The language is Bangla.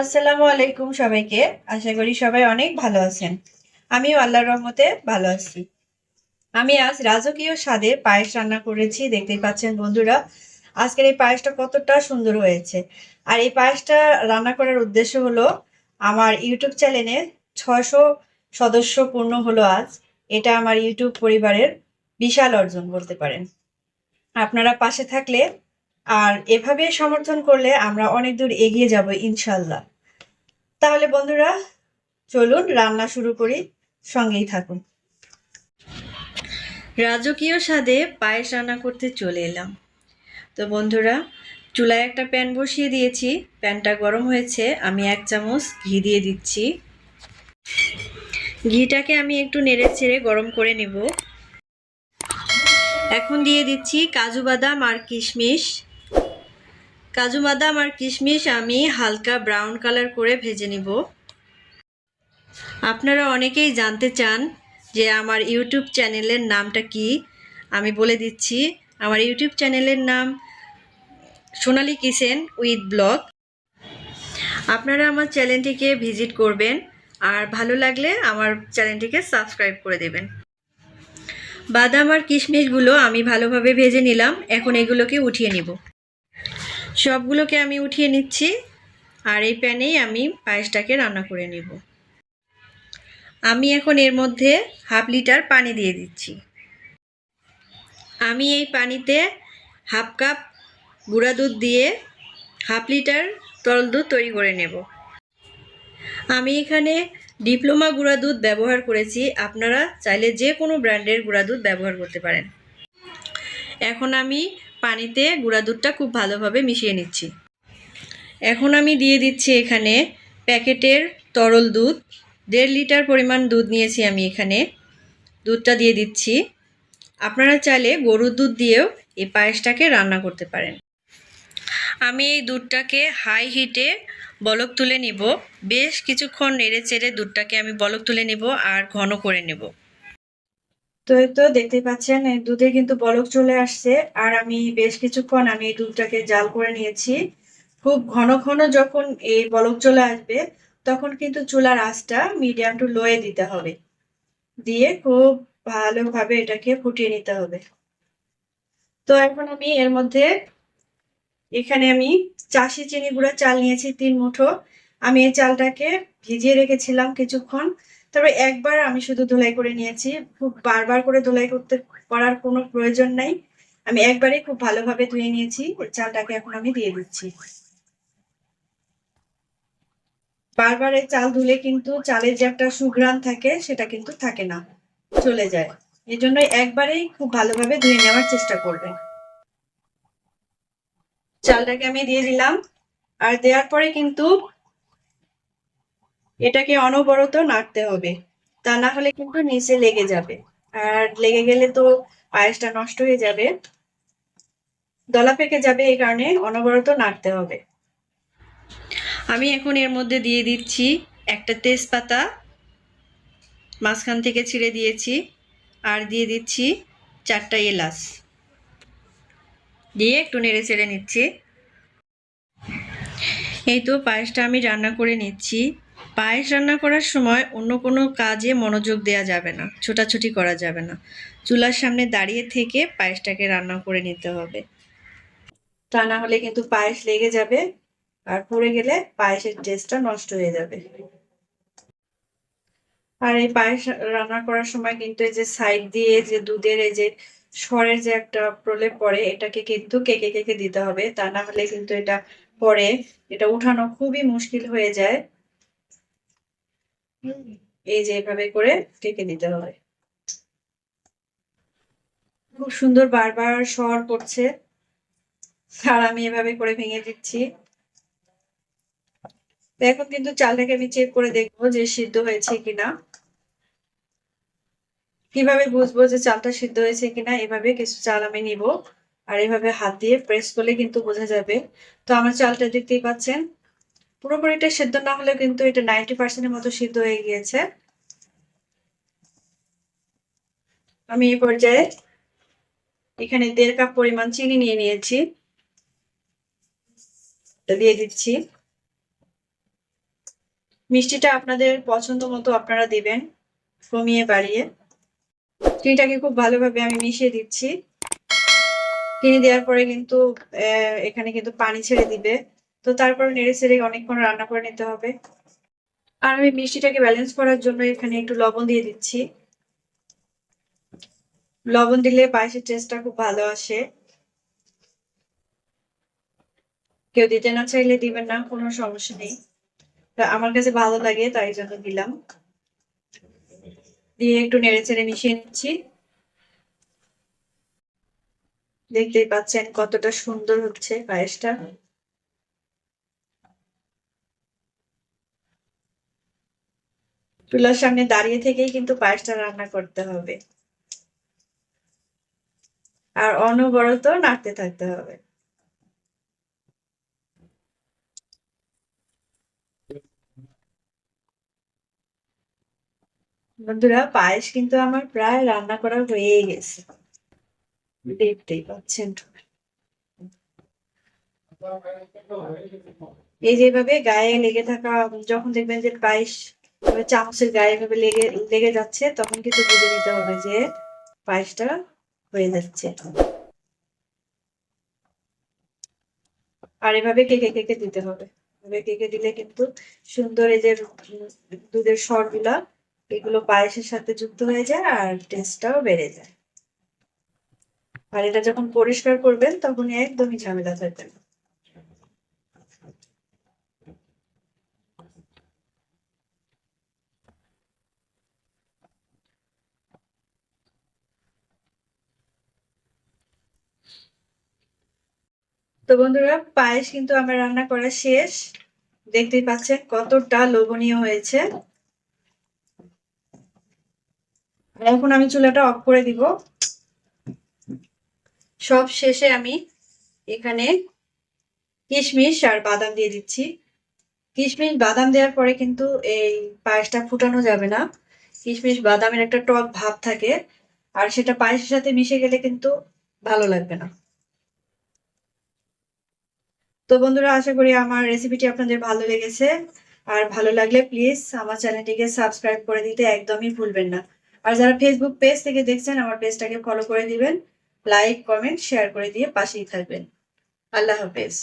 আসসালামু আলাইকুম সবাইকে। আশা করি সবাই অনেক ভালো আছেন। আমিও আল্লাহর রহমতে ভালো আছি। আমি আজ রাজকীয় স্বাদে পায়েস রান্না করেছি, দেখতেই পাচ্ছেন বন্ধুরা। আজকের এই পায়েসটা কতটা সুন্দর হয়েছে। আর এই পায়েসটা রান্না করার উদ্দেশ্য হলো, আমার ইউটিউব চ্যানেলে ছশো সদস্য পূর্ণ হলো আজ। এটা আমার ইউটিউব পরিবারের বিশাল অর্জন বলতে পারেন। আপনারা পাশে থাকলে আর এভাবে সমর্থন করলে আমরা অনেক দূর এগিয়ে যাব ইনশাল্লাহ তাহলে বন্ধুরা, চলুন রান্না শুরু করি, সঙ্গেই থাকুন। রাজকীয় স্বাদে পায়েস রান্না করতে চলে এলাম। তো বন্ধুরা, চুলায় একটা প্যান বসিয়ে দিয়েছি। প্যানটা গরম হয়েছে, আমি এক চামচ ঘি দিয়ে দিচ্ছি। ঘিটাকে আমি একটু নেড়ে ছেড়ে গরম করে নেব। এখন দিয়ে দিচ্ছি কাজু বাদাম আর কিশমিশ। কাজু বাদাম আর কিশমিশ আমি হালকা ব্রাউন কালার করে ভেজে নিব। আপনারা অনেকেই জানতে চান যে আমার ইউটিউব চ্যানেলের নামটা কি। আমি বলে দিচ্ছি, আমার ইউটিউব চ্যানেলের নাম সোনালি কিচেন উইথ ব্লগ। আপনারা আমার চ্যানেলটিকে ভিজিট করবেন আর ভালো লাগলে আমার চ্যানেলটিকে সাবস্ক্রাইব করে দেবেন। বাদাম আর কিশমিশগুলো আমি ভালোভাবে ভেজে নিলাম, এখন এগুলোকে উঠিয়ে নিব। সবগুলোকে আমি উঠিয়ে নিচ্ছি আর এই প্যানেই আমি পায়েসটাকে রান্না করে নেব। আমি এখন এর মধ্যে হাফ লিটার পানি দিয়ে দিচ্ছি। আমি এই পানিতে হাফ কাপ গুঁড়া দুধ দিয়ে হাফ লিটার তরল দুধ তৈরি করে নেব। আমি এখানে ডিপ্লোমা গুঁড়া দুধ ব্যবহার করেছি। আপনারা চাইলে যে কোনো ব্র্যান্ডের গুঁড়া দুধ ব্যবহার করতে পারেন। এখন আমি পানিতে গুঁড়া দুধটা খুব ভালোভাবে মিশিয়ে নিচ্ছি। এখন আমি দিয়ে দিচ্ছি এখানে প্যাকেটের তরল দুধ। দেড় লিটার পরিমাণ দুধ নিয়েছি আমি এখানে। দুধটা দিয়ে দিচ্ছি। আপনারা চাইলে গরুর দুধ দিয়েও এই পায়েসটাকে রান্না করতে পারেন। আমি এই দুধটাকে হাই হিটে বলক তুলে নিব। বেশ কিছুক্ষণ নেড়ে চেড়ে দুধটাকে আমি বলক তুলে নিব আর ঘন করে নেব। তো এই তো দেখতে পাচ্ছেন, এই দুধে কিন্তু বলক চলে আসছে। আর আমি বেশ কিছুক্ষণ আমি এই দুধটাকে জাল করে নিয়েছি। খুব ঘন ঘন যখন এই বলক চলে আসবে, তখন কিন্তু চুলার আঁচটা মিডিয়াম টু লোয়ে দিতে হবে। দিয়ে খুব ভালোভাবে এটাকে ফুটিয়ে নিতে হবে। তো এখন আমি এর মধ্যে এখানে আমি চাষি চিনি গুঁড়া চাল নিয়েছি, তিন মুঠো। আমি এই চালটাকে ভিজিয়ে রেখেছিলাম কিছুক্ষণ। তবে একবার আমি শুধু ধুলাই করে নিয়েছি। খুব বারবার করে ধুলাই করতে করার কোনো প্রয়োজন নাই। আমি একবারে খুব ভালোভাবে ধুয়ে নিয়েছি। চালটাকে এখন আমি দিয়ে দিচ্ছি। বারবার এই চাল ধুলে কিন্তু চালের যে একটা সুঘ্রাণ থাকে, সেটা কিন্তু থাকে না। চলে যায়। এই জন্য একবারেই খুব ভালোভাবে ধুয়ে নেওয়ার চেষ্টা করবেন চালটাকে আমি দিয়ে দিলাম। আর দেওয়ার পরে কিন্তু এটাকে অনবরত নাড়তে হবে। তা না হলে কিন্তু নিচে লেগে যাবে। আর লেগে গেলে তো পায়েসটা নষ্ট হয়ে যাবে। দলা পেকে যাবে এই কারণে অনবরত নাড়তে হবে। আমি এখন এর মধ্যে দিয়ে দিচ্ছি একটা তেজপাতা। মাঝখান থেকে ছিঁড়ে দিয়েছি। আর দিয়ে দিচ্ছি চারটা এলাচ। দিয়ে একটু নেড়ে চেড়ে নিচ্ছি। এই তো পায়েসটা আমি রান্না করে নিচ্ছি। পায়েস রান্না করার সময় অন্য কোনো কাজে মনোযোগ দেওয়া যাবে না, ছোটাছুটি করা যাবে না। চুলার সামনে দাঁড়িয়ে থেকে পায়েসটাকে রান্না করে নিতে হবে। তা না হলে কিন্তু পায়েস লেগে যাবে আর পড়ে গেলে পায়েসের টেস্টটা নষ্ট হয়ে যাবে। আর এই পায়েস রান্না করার সময় কিন্তু এই যে সাইড দিয়ে যে দুধের এই যে সরের যে একটা প্রলেপ পড়ে, এটাকে কিন্তু কেকে কেকে দিতে হবে। তা না হলে কিন্তু এটা পরে, এটা উঠানো খুবই মুশকিল হয়ে যায়। এই যে এভাবে করে কেকে দিতে হবে। খুব সুন্দর বারবার সর পড়ছে আর আমি এভাবে করে ভেঙে দিচ্ছি। এখন কিন্তু চালটাকে আমি চেক করে দেখব যে সিদ্ধ হয়েছে কিনা। কীভাবে বুঝব যে চালটা সিদ্ধ হয়েছে কিনা? এভাবে কিছু চাল আমি নিব। আর এভাবে হাত দিয়ে প্রেস করলে কিন্তু বোঝা যাবে। তো আমার চালটা দেখতেই পাচ্ছেন। পুরোপুরিটা সিদ্ধ না হলে কিন্তু এটা নাইনটি পার্সেন্টের মতো সিদ্ধ হয়ে গিয়েছে। আমি এই পর্যায়ে এখানে দেড় কাপ পরিমাণ চিনি নিয়ে নিয়েছি। দিয়ে দিচ্ছি। মিষ্টিটা আপনাদের পছন্দ মতো আপনারা দিবেন, কমিয়ে বাড়িয়ে। চিনিটাকে খুব ভালোভাবে আমি মিশিয়ে দিচ্ছি। চিনি দেওয়ার পরে কিন্তু এখানে কিন্তু পানি ছেড়ে দিবে। তো তারপর নেড়ে ছেড়ে অনেকক্ষণ রান্না করে নিতে হবে। আর আমি মিষ্টিটাকে ব্যালেন্স করার জন্য এখানে একটু লবণ দিয়ে দিচ্ছি। লবণ দিলে পায়েসের টেস্টটা খুব ভালো আসে। কেউ দিতে না চাইলে দিবেন না, কোনো সমস্যা নেই। আমার কাছে ভালো লাগে, তাই জন্য দিলাম। দিয়ে একটু নেড়ে চেড়ে মিশিয়ে নিচ্ছি। দেখতেই পাচ্ছেন কতটা সুন্দর হচ্ছে পায়েসটা। চুলার সামনে দাঁড়িয়ে থেকেই কিন্তু পায়েসটা রান্না করতে হবে। আর অনবরত নাড়তে থাকতে হবে। বন্ধুরা, পায়েস কিন্তু আমার প্রায় রান্না করা হয়ে গেছে। দেখতেই পাচ্ছেন। এই যেভাবে গায়ে লেগে থাকা, যখন দেখবেন যে পায়েস এভাবে চামচের গায়ে এভাবে লেগে লেগে যাচ্ছে, তখন কিন্তু বুঝে নিতে হবে যে পায়েসটা হয়ে যাচ্ছে। আর এভাবে কেকে কেকে দিতে হবে। এভাবে কেকে দিলে কিন্তু সুন্দর এই যে দুধের স্বরগুলা এগুলো পায়েসের সাথে যুক্ত হয়ে যায় আর টেস্টটাও বেড়ে যায়। আর এটা যখন পরিষ্কার করবেন তখন একদমই ঝামেলা থাকবে তো বন্ধুরা, পায়েস কিন্তু আমার রান্না করা শেষ। দেখতেই পাচ্ছেন কতটা লোভনীয় হয়েছে। এখন আমি চুলাটা অফ করে দিব। সব শেষে আমি এখানে কিশমিশ আর বাদাম দিয়ে দিচ্ছি। কিশমিশ বাদাম দেওয়ার পরে কিন্তু এই পায়েসটা ফুটানো যাবে না। কিশমিশ বাদামের একটা টক ভাব থাকে, আর সেটা পায়েসের সাথে মিশে গেলে কিন্তু ভালো লাগবে না। তো বন্ধুরা, আশা করি আমার রেসিপিটি আপনাদের ভালো লেগেছে। আর ভালো লাগলে প্লিজ আমার চ্যানেলটিকে সাবস্ক্রাইব করে দিতে একদমই ভুলবেন না। আর যারা ফেসবুক পেজ থেকে দেখছেন, আমার পেজটাকে ফলো করে দিবেন। লাইক কমেন্ট শেয়ার করে দিয়ে পাশেই থাকবেন। আল্লাহ হাফেজ।